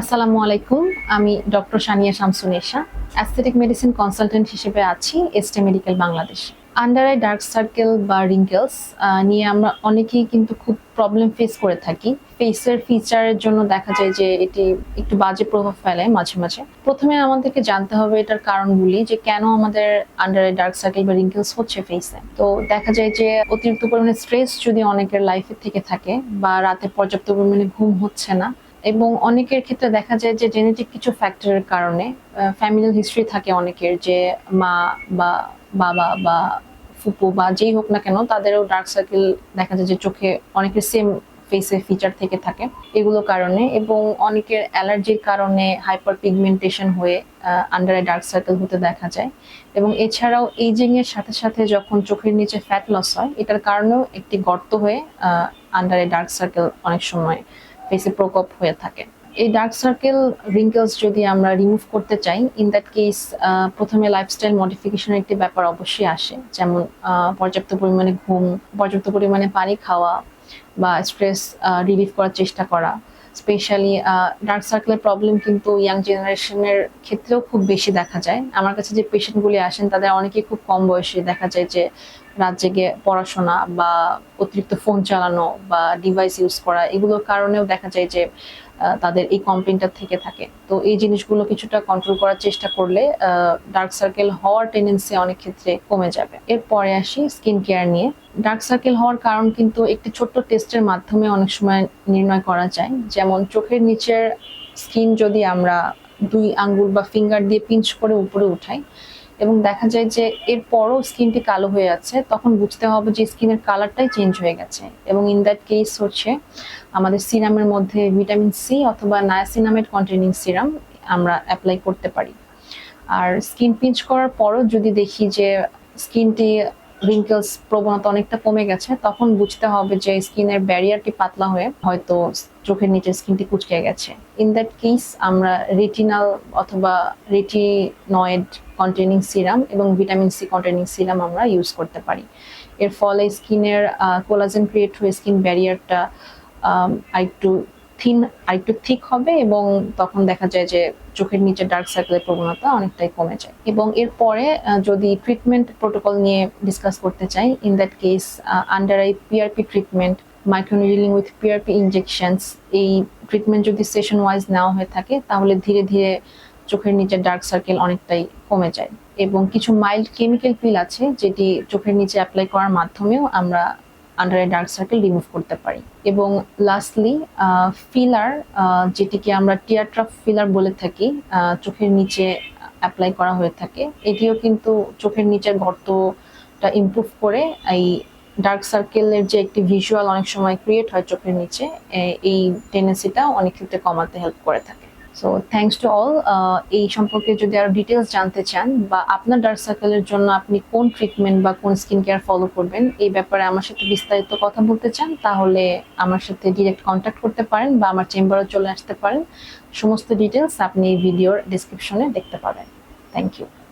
আসসালামু আলাইকুম, আমি doctor Sania Shamsunnesa aesthetic medicine consultant হিসেবে আছি এসটে medical Bangladesh under eye dark circle বা রিঙ্কেলস নিয়ে আমরা অনেকেই কিন্তু খুব প্রবলেম ফেস করে থাকি। ফেসের ফিচারের জন্য দেখা যায় যে এটি একটু বাজে প্রভাব ফেলে মাঝে মাঝে। প্রথমে আমাদেরকে জানতে হবে এটার কারণগুলি, যে কেন আমাদের আন্ডার ডার্ক সার্কেল বা রিঙ্কেলস হচ্ছে ফেসে তো দেখা যায় যে অতিরিক্ত পরিমাণে স্ট্রেস যদি অনেকের লাইফে থেকে থাকে বা রাতে পর্যাপ্ত পরিমাণে ঘুম হচ্ছে না এবং অনেকের ক্ষেত্রে দেখা যায় যে জেনেটিক কিছু ফ্যাক্টরের কারণে ফ্যামিলি হিস্ট্রি থাকে অনেকের যে মা বা বাবা বা ফুপু বা যেই হোক না কেন তাদেরও ডার্ক সার্কেল দেখা যায় যে চোখে অনেকের সেম ফেসে ফিচার থেকে থাকে এগুলো কারণে এবং অনেকের অ্যালার্জির কারণে হাইপার পিগমেন্টেশন হয়ে আন্ডারে ডার্ক সার্কেল হতে দেখা যায় এবং এছাড়াও এইজিং এর সাথে সাথে যখন চোখের নিচে ফ্যাট লস হয় এটার কারণেও একটি গর্ত হয়ে আন্ডারে ডার্ক সার্কেল অনেক সময় ফেসে প্রকোপ হয়ে থাকে। এই ডার্ক সার্কেল রিঙ্কেলস যদি আমরা রিমুভ করতে চাই ইন দ্যাট কেস প্রথমে লাইফস্টাইল মডিফিকেশনের একটি ব্যাপার অবশ্যই আসে। যেমন পর্যাপ্ত পরিমাণে ঘুম, পর্যাপ্ত পরিমাণে পানি খাওয়া বা স্ট্রেস রিলিফ করার চেষ্টা করা। স্পেশালি ডার্ক সার্কেলের প্রবলেম কিন্তু ইয়াং জেনারেশনের ক্ষেত্রেও খুব বেশি দেখা যায়। আমার কাছে যে পেশেন্টগুলি আসেন, তাদের অনেকেই খুব কম বয়সে দেখা যায় যে রাত জেগে পড়াশোনা বা অতিরিক্ত ফোন চালানো বা ডিভাইস ইউজ করা, এগুলোর কারণেও দেখা যায় যে তাদের এই কমপ্লেনটা থেকে থাকে। তো এই জিনিসগুলো কিছুটা কন্ট্রোল করার চেষ্টা করলে ডার্ক সার্কেল হওয়ার টেন্ডেন্সি অনেক ক্ষেত্রে কমে যাবে। এরপরে আসি স্কিন কেয়ার নিয়ে। ডার্ক সার্কেল হওয়ার কারণ কিন্তু একটি ছোট্ট টেস্টের মাধ্যমে অনেক সময় নির্ণয় করা যায়। যেমন চোখের নিচের স্কিন যদি আমরা দুই আঙ্গুল বা ফিঙ্গার দিয়ে পিঞ্চ করে উপরে উঠাই এবং দেখা যায় যে এর পরও স্কিনটি কালো হয়ে আছে তখন বুঝতে হবে যে স্কিনের কালারটাই চেঞ্জ হয়ে গেছে। এবং ইন দ্যাট কেস হচ্ছে আমাদের সিরামের মধ্যে ভিটামিন সি অথবা নায়াসিনামেট কন্টেনিং সিরাম আমরা অ্যাপ্লাই করতে পারি। আর স্কিন পিঞ্চ করার পরও যদি দেখি যে স্কিনটি রিঙ্কেলস প্রবণতা অনেকটা কমে গেছে, তখন বুঝতে হবে যে স্কিনের ব্যারিয়ারটি পাতলা হয়ে হয়তো চোখের নিচের স্কিনটি কুচকে গেছে। ইন দ্যাট কেস আমরা রেটিনাল অথবা রেটিনয়েড কন্টেনিং সিরাম এবং ভিটামিন সি কন্টেনিং সিরাম আমরা ইউজ করতে পারি। এর ফলে স্কিনের কোলাজেন ক্রিয়েট হয়ে স্কিন ব্যারিয়ারটা আরেকটু থিন আরেকটু থিক হবে এবং তখন দেখা যায় যে চোখের নিচে ডার্ক সার্কেলের প্রবণতা অনেকটাই কমে যায়। এবং এরপরে যদি ট্রিটমেন্ট প্রোটোকল নিয়ে ডিসকাস করতে চাই in that case under eye PRP treatment microneedling with PRP injections এই ট্রিটমেন্ট যদি সেশন ওয়াইজ নেওয়া হয়ে থাকে, তাহলে ধীরে ধীরে চোখের নিচে ডার্ক সার্কেল অনেকটাই কমে যায়। এবং কিছু মাইল্ড কেমিক্যাল পিল আছে, যেটি চোখের নিচে অ্যাপ্লাই করার মাধ্যমেও আমরা আন্ডার ডার্ক সার্কেল রিমুভ করতে পারি। এবং লাস্টলি ফিলার যেটিকে আমরা টিয়ারট্রাফ ফিলার বলে থাকি চোখের নিচে অ্যাপ্লাই করা হয়ে থাকে, এটিও কিন্তু চোখের নিচের গর্তটা ইমপ্রুভ করে এই ডার্ক সার্কেলের যে একটি ভিজুয়াল অনেক সময় ক্রিয়েট হয় চোখের নিচে এই টেন্ডেন্সিটা অনেক ক্ষেত্রে কমাতে হেল্প করে থাকে। সো থ্যাংকস টু অল এই সম্পর্কে যদি আরও ডিটেলস জানতে চান বা আপনার ডার্ক সার্কেলের জন্য আপনি কোন ট্রিটমেন্ট বা কোন স্কিন কেয়ার ফলো করবেন, এই ব্যাপারে আমার সাথে বিস্তারিত কথা বলতে চান, তাহলে আমার সাথে ডিরেক্ট কন্ট্যাক্ট করতে পারেন বা আমার চেম্বারে চলে আসতে পারেন। সমস্ত ডিটেলস আপনি এই ভিডিওর ডিসক্রিপশনে দেখতে পাবেন। Thank you